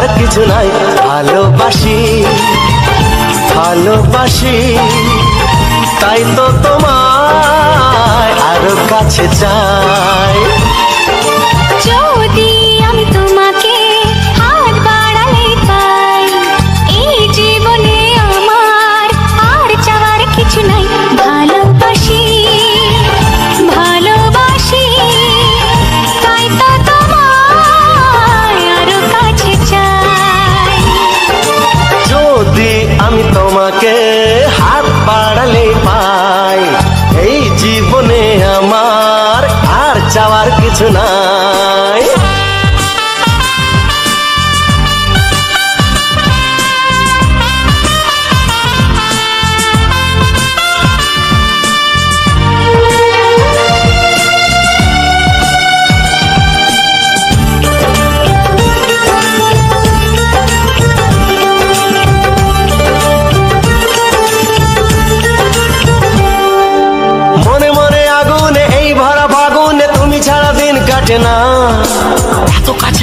আর কিছু নাই। ভালোবাসি ভালোবাসি তাই তো তোমার আরও কাছে চাই।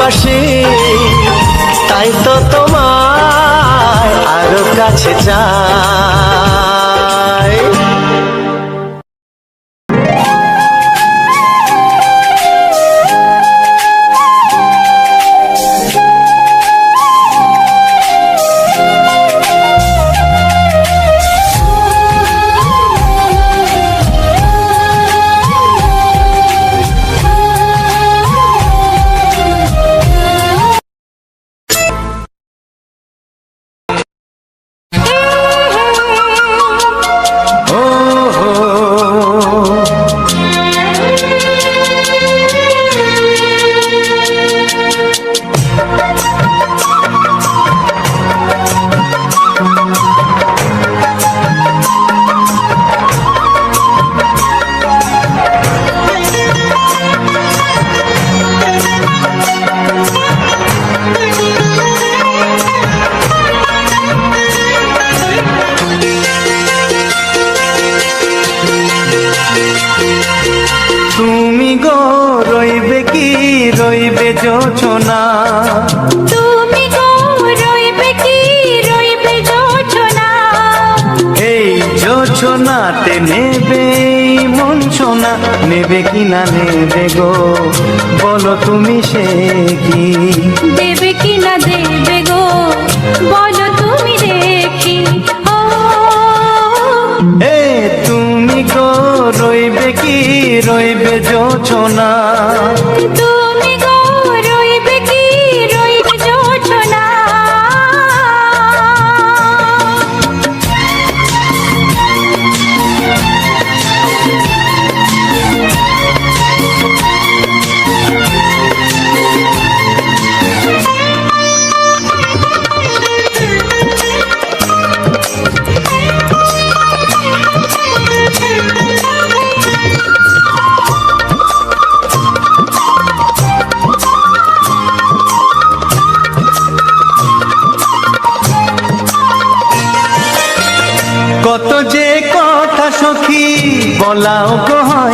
ভালোবাসি তাই তো তোমার আরও কাছে চাই। যোছনা তুমি গো রইবে কি? রইবে যোচনা এই যোছনাতে নেবে মন সোনা। নেবে কি না নেবে গো? বলো তুমি সে কি? দেবে কি না দেবে গো?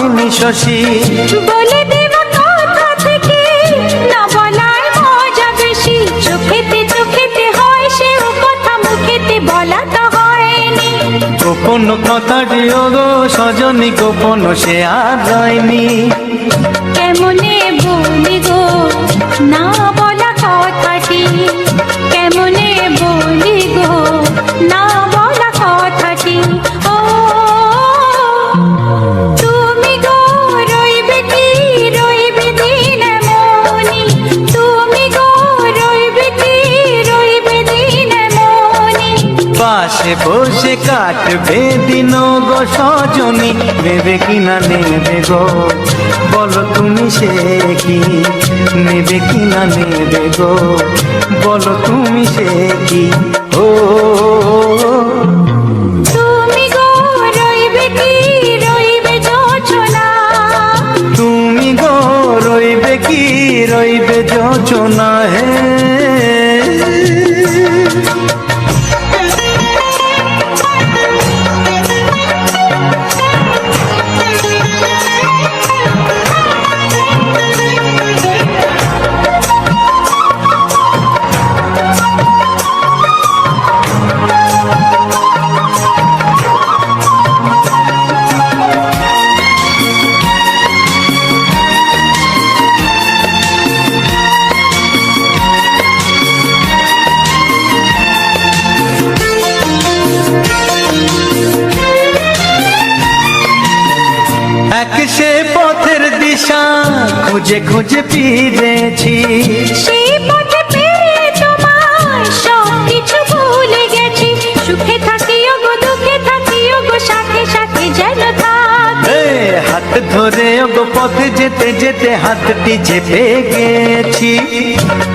হয়নি শশী। বলে দেব কথা থেকে না বলার মজা বেশি। চোখেতে চোখেতে হয় সেও কথা মুখেতে বলা তো হয়নি। গোপন কথাটি ও গো সজনী গোপন সে আর হয়নি কেমনে বলি গো না বলা কথাটি? কেমনে বলি গো না সজনী নেবে কি না নেবে গো? বলো তুমি সে কি নেবে কি না নেবে গো? বলো তুমি সে কি? ও যেতে যেতে হাতটি চেপে গেছি।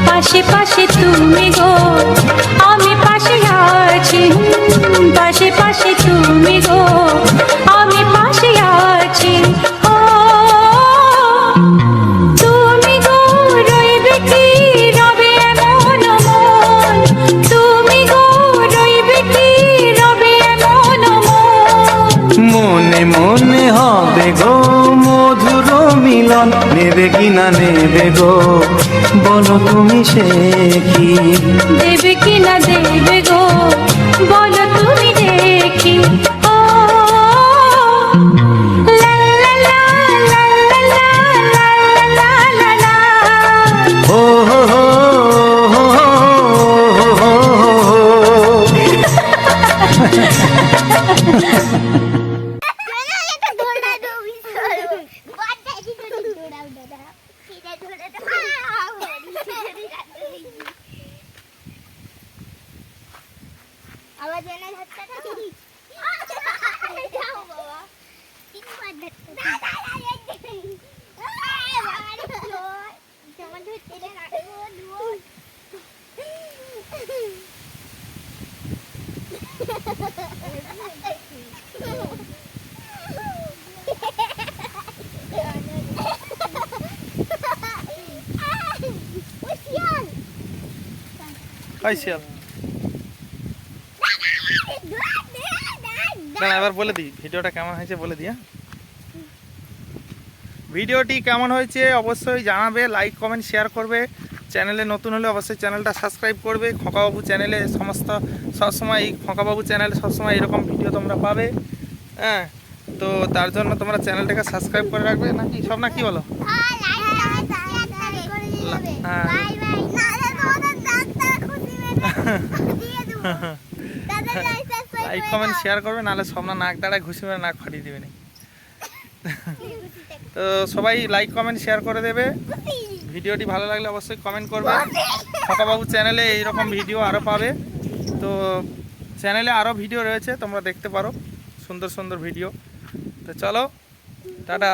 পাশে পাশে তুমি গো, আমি পাশে আছি। পাশে পাশে তুমি গো নেবে কি না নেবে গো? বলো তুমি সে কি? দেবে কি না দেবে গো? বলো তুমি দেখি। এবার বলে দিই ভিডিওটা কেমন হয়েছে বলে দিই হ্যাঁ? ভিডিওটি কেমন হয়েছে অবশ্যই জানাবে লাইক কমেন্ট শেয়ার করবে। চ্যানেলে নতুন হলে অবশ্যই চ্যানেলটা সাবস্ক্রাইব করবে। খোকাবাবু চ্যানেলে সমস্ত সবসময় এই খোকাবাবু চ্যানেলে সবসময় এরকম ভিডিও তোমরা পাবে হ্যাঁ? তো তার জন্য তোমরা চ্যানেলটাকে সাবস্ক্রাইব করে রাখবে নাকি? সব না কি বলো? হ্যাঁ। লাইক কমেন্ট শেয়ার করবে, নাহলে সব না নাক দাঁড়ায় ঘুষি মেরে নাক ফাটিয়ে দেবে তো সবাই লাইক কমেন্ট শেয়ার করে দেবে। ভিডিওটি ভালো লাগলে অবশ্যই কমেন্ট করবে। খোকাবাবু চ্যানেলে এইরকম ভিডিও আরও পাবে। তো চ্যানেলে আরও ভিডিও রয়েছে, তোমরা দেখতে পারো। সুন্দর সুন্দর ভিডিও তো চলো, টাটা।